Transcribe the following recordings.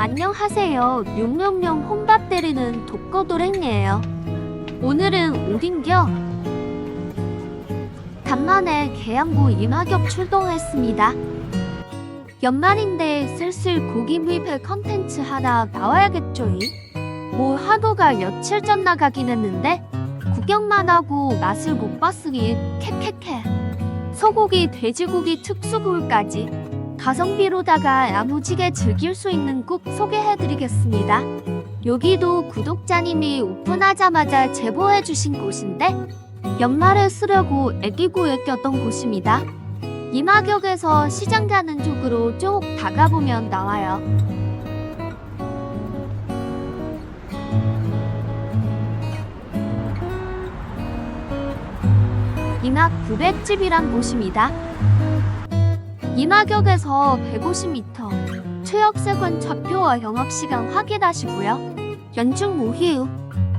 안녕하세요. 룡룡룡 혼밥 때리는 독거도랭이에요. 오늘은 어딘겨? 간만에 계양구 임하격 출동했습니다. 연말인데 슬슬 고기 구입할 컨텐츠 하나 나와야겠죠이? 뭐 하도가 며칠 전 나가긴 했는데 구경만 하고 맛을 못 봤으니 캐캐캐. 소고기, 돼지고기 특수구울까지 가성비로다가 야무지게 즐길 수 있는 국 소개해드리겠습니다. 여기도 구독자님이 오픈하자마자 제보해주신 곳인데 연말에 쓰려고 애기구에 꼈던 곳입니다. 이마격에서 시장 가는 쪽으로 쭉 다가보면 나와요. 이막 900집이란 곳입니다. 이마격에서 150m 최역세관 좌표와 영업시간 확인하시고요. 연중 무휴.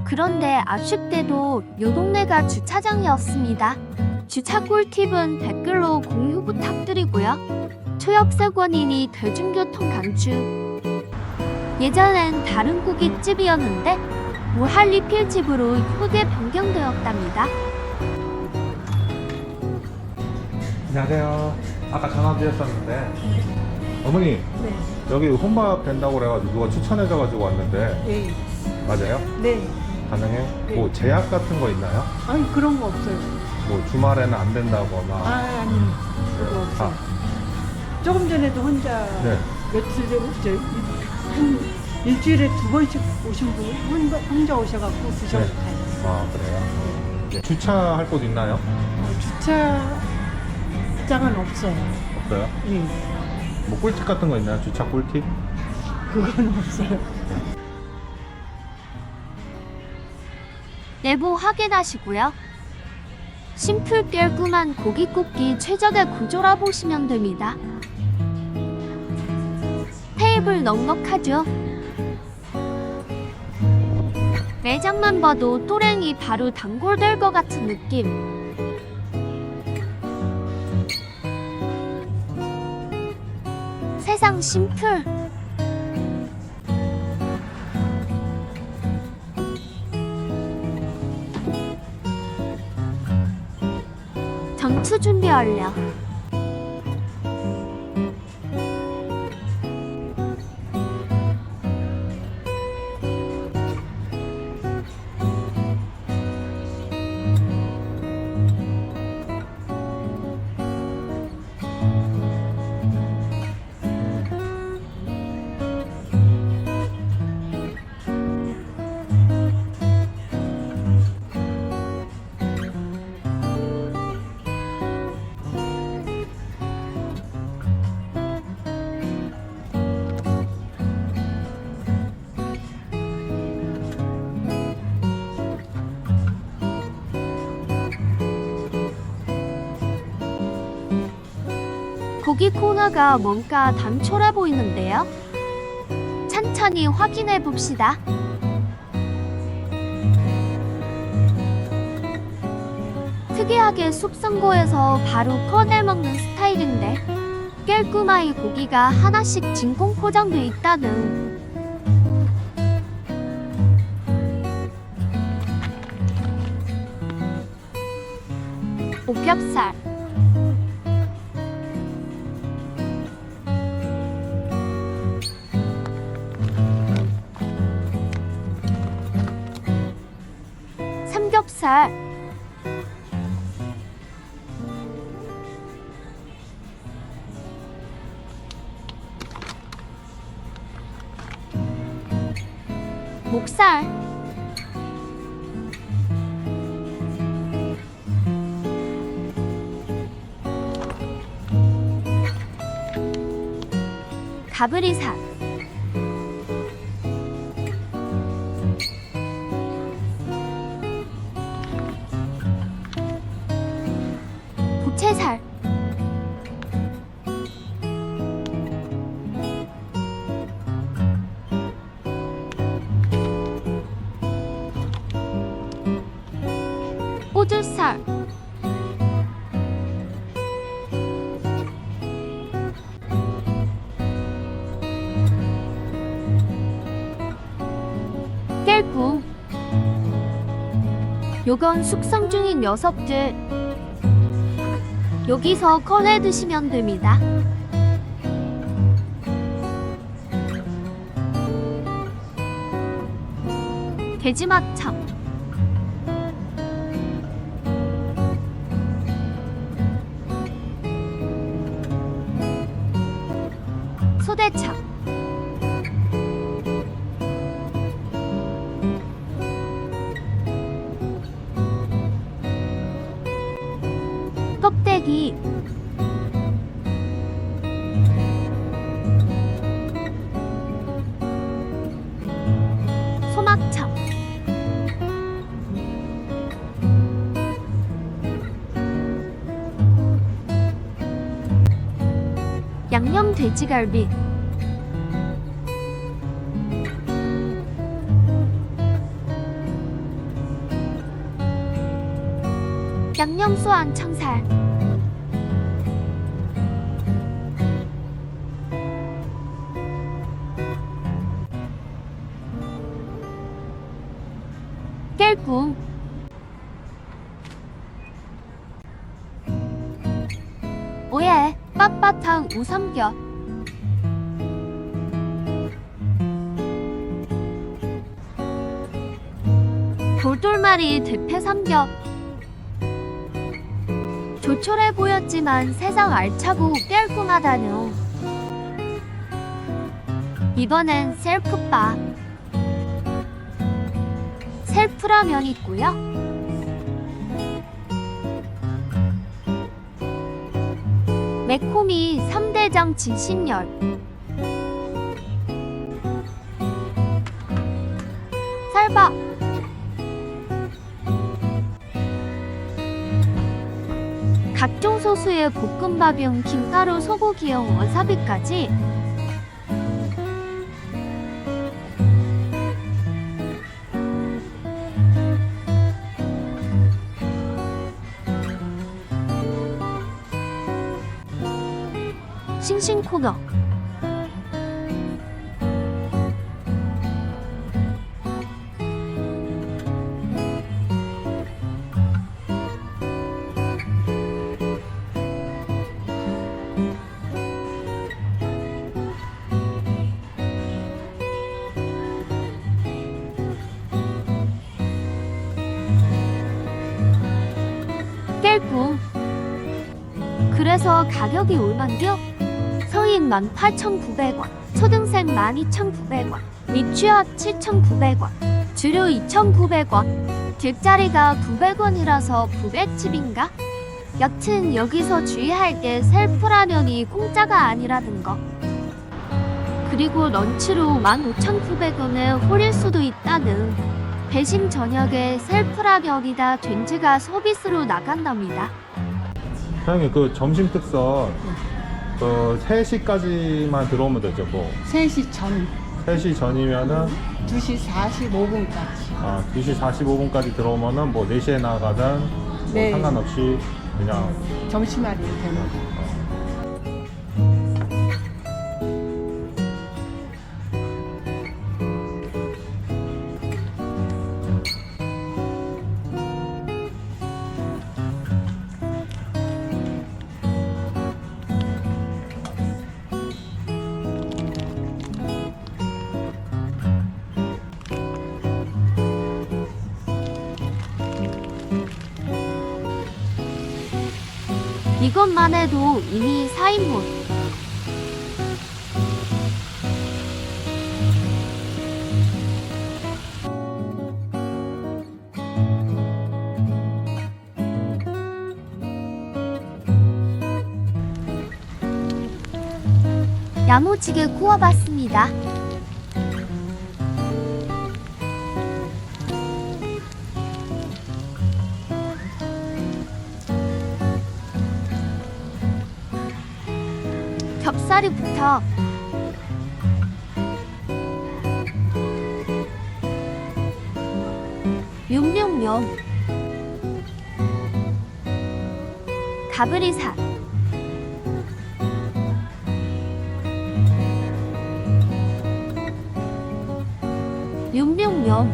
그런데 아쉽게도 요 동네가 주차장이었습니다. 주차 꿀팁은 댓글로 공유 부탁드리고요. 초역세권이니 대중교통 간주. 예전엔 다른 고깃집이었는데 무할 리 필집으로 후게 변경되었답니다. 안녕하세요. 아까 전화 드렸었는데 어머니 네, 여기 혼밥 된다고 그래가지고 누가 추천해줘가지고 왔는데 네, 맞아요? 네. 가능해? 뭐 제약 같은 거 있나요? 아니 그런 거 없어요. 뭐 주말에는 안 된다거나 아, 아니 그거 없어. 아, 요 조금 전에도 혼자 네. 며칠 전, 저, 일- 한 일주일에 두 번씩 오신 분 혼자, 혼자 오셔갖고 드셔서 네. 가요. 아 그래요? 네. 주차할 곳 있나요? 어, 주차 장은 없어요. 없어요? 예, 뭐 꿀팁 같은 거 있나요? 주차 꿀팁? 그건 없어요. 내부 확인하시고요. 심플 깔끔한 고기 굽기 최적의 구조라 보시면 됩니다. 테이블 넉넉하죠? 매장만 봐도 또랭이 바로 단골될 것 같은 느낌. 세상 심플. 전투 준비 완료. 고기 코너가 뭔가 단촐해 보이는데요. 천천히 확인해 봅시다. 특이하게 숲선고에서 바로 꺼내 먹는 스타일인데 깔끔하게 고기가 하나씩 진공 포장돼 있다는 오겹살 살 목살. 가브리살 채살. 오줄살. 깰꿈 요건 숙성 중인 녀석들 여기서 꺼내 드시면 됩니다. 돼지막창 소대창 돼지갈비. 양념 소안 청살. 깰꿈 오예 빳빳한 우삼겹 돌돌말이 대패 삼겹 조촐해 보였지만 세상 알차고 깔끔하다뇨. 이번엔 셀프바 셀프라면 있고요. 매콤이 3대장 진신열 소스의 볶음밥용 김가루 소고기용 와사비까지. 싱싱 코너 깰꿈 그래서 가격이 얼만겨? 성인 18,900원, 초등생 12,900원, 미취학 7,900원, 주류 2,900원, 뒷자리가 900원이라서 부잣집인가? 여튼 여기서 주의할 게 셀프라면이 공짜가 아니라는 거. 그리고 런치로 15,900원에 홀릴 수도 있다는 배심 저녁에 셀프라면이다 된지가 서비스로 나간답니다. 사장님 그 점심 특선 그 3시까지만 들어오면 되죠 뭐 3시 전 3시 전이면은 2시 45분까지. 아, 2시 45분까지 들어오면은 뭐 4시에 나가든 뭐 네. 상관없이 그냥 점심할이 되는. 이것만 해도 이미 4인분. 야무지게 구워봤습니다. 겹살이 붙어 육룡룡 가브리사. 육룡룡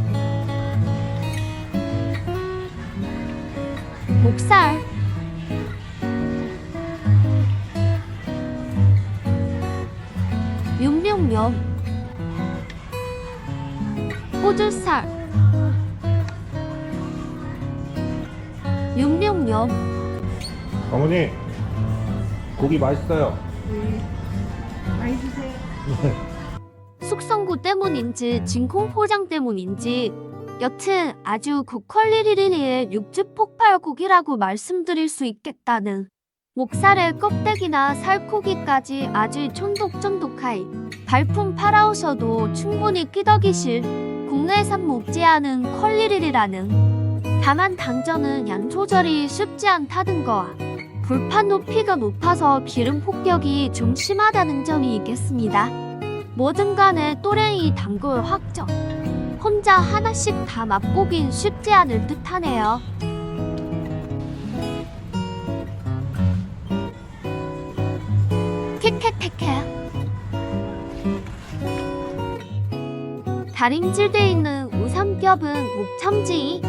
목살. 육룡면, 호주살, 육룡면, 어머니 고기 맛있어요. 네. 많이 드세요. 숙성구 때문인지 진空포장 때문인지 여튼 아주 고퀄리티의 육즙 폭발고기라고 말씀드릴 수 있겠다는 목살의 껍데기나 살코기까지 아주 쫀득쫀득하이 발품 팔아오셔도 충분히 끄덕이실 국내산 먹지 않은 퀄리티라는 다만 단점은 양 조절이 쉽지 않다는 거와 불판 높이가 높아서 기름 폭격이 좀 심하다는 점이 있겠습니다. 뭐든 간에 또래이 단골 확정. 혼자 하나씩 다 맛보긴 쉽지 않을 듯하네요. 캐캐캐캐. 다림질돼 있는 우삼겹은 목참지.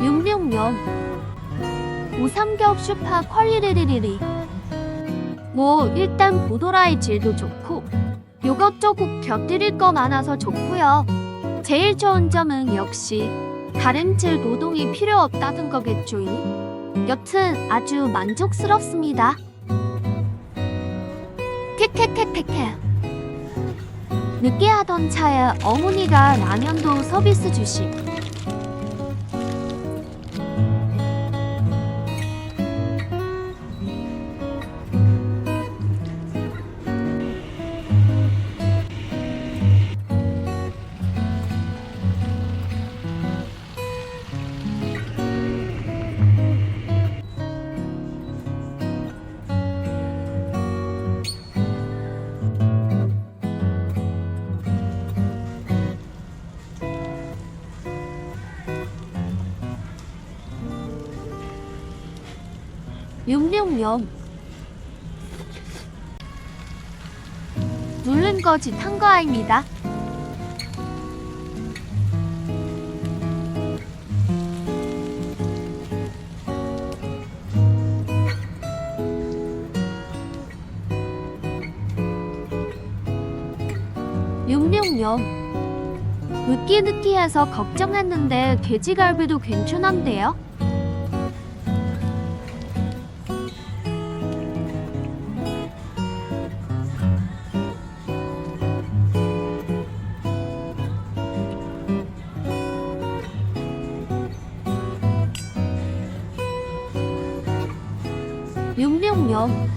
육룡면 우삼겹 슈파 퀄리리리리 뭐 일단 보도라의 질도 좋고 요것저것 곁들일 거 많아서 좋고요. 제일 좋은 점은 역시 다림질 노동이 필요 없다는 거겠죠 여튼 아주 만족스럽습니다. 캐캐캐캐캐 늦게 하던 차에 어머니가 라면도 서비스 주시 육룡면 누른 거 아닙니다. 육룡면 느끼느끼해서 걱정했는데 돼지갈비도 괜찮은데요? 육룡면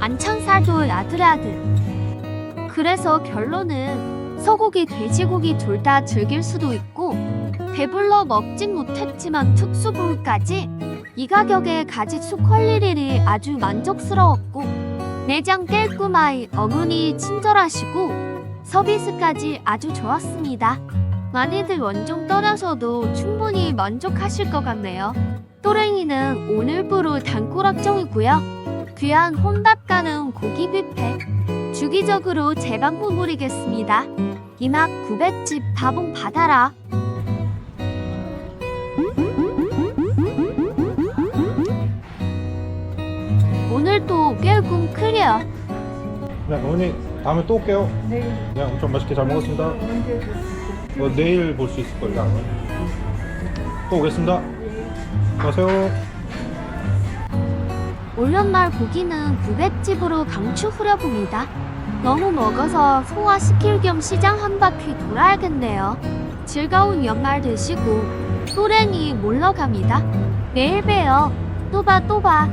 안창살도 야들야들. 그래서 결론은 소고기 돼지고기 둘 다 즐길 수도 있고 배불러 먹진 못했지만 특수부위까지 이 가격에 가짓수 퀄리티를 아주 만족스러웠고 내장 깔끔하이 어머니 친절하시고 서비스까지 아주 좋았습니다. 많이들 원종 떠나서도 충분히 만족하실 것 같네요 또랭이는 오늘부로 단골 확정이고요. 귀한 혼밥 가는 고기 뷔페 주기적으로 재방문부리겠습니다. 이막 900집 다봉 받아라. 오늘도 깰꿈 클리어. 네, 어머니 다음에 또 올게요. 네. 네, 엄청 맛있게 잘 먹었습니다. 언제 드세요? 뭐 내일 볼 수 있을 걸요. 또 오겠습니다. 안녕하세요. 올연말 고기는 900집으로 강추 후려봅니다. 너무 먹어서 소화시킬 겸 시장 한 바퀴 돌아야겠네요. 즐거운 연말 되시고 또랭이 몰러 갑니다. 내일 봬요. 또봐 또 봐.